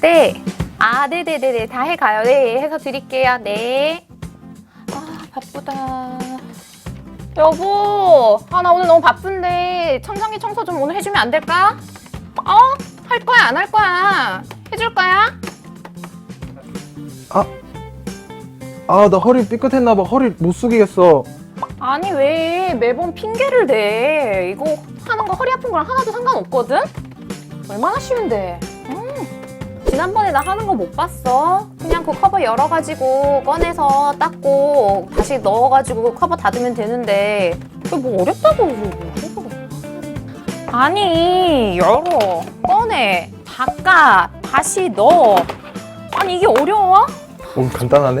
네. 아, 네네네네. 다 해가요. 네, 해서 드릴게요. 네. 아, 바쁘다. 여보, 아, 나 오늘 너무 바쁜데 천장기 청소 좀 오늘 해주면 안 될까? 어? 할 거야, 안 할 거야? 해줄 거야? 아나 허리 삐끗했나봐 허리 못 숙이겠어 아니, 왜 매번 핑계를 대? 이거 하는 거 허리 아픈 거랑 하나도 상관없거든? 얼마나 쉬운데? 음. 지난번에 나 하는 거 못 봤어? 그냥 그 커버 열어가지고 꺼내서 닦고 다시 넣어가지고 커버 닫으면 되는데 그게 뭐 어렵다고 그러고. 아니 열어 꺼내 닦아 다시 넣어 아니 이게 어려워? 오 간단하네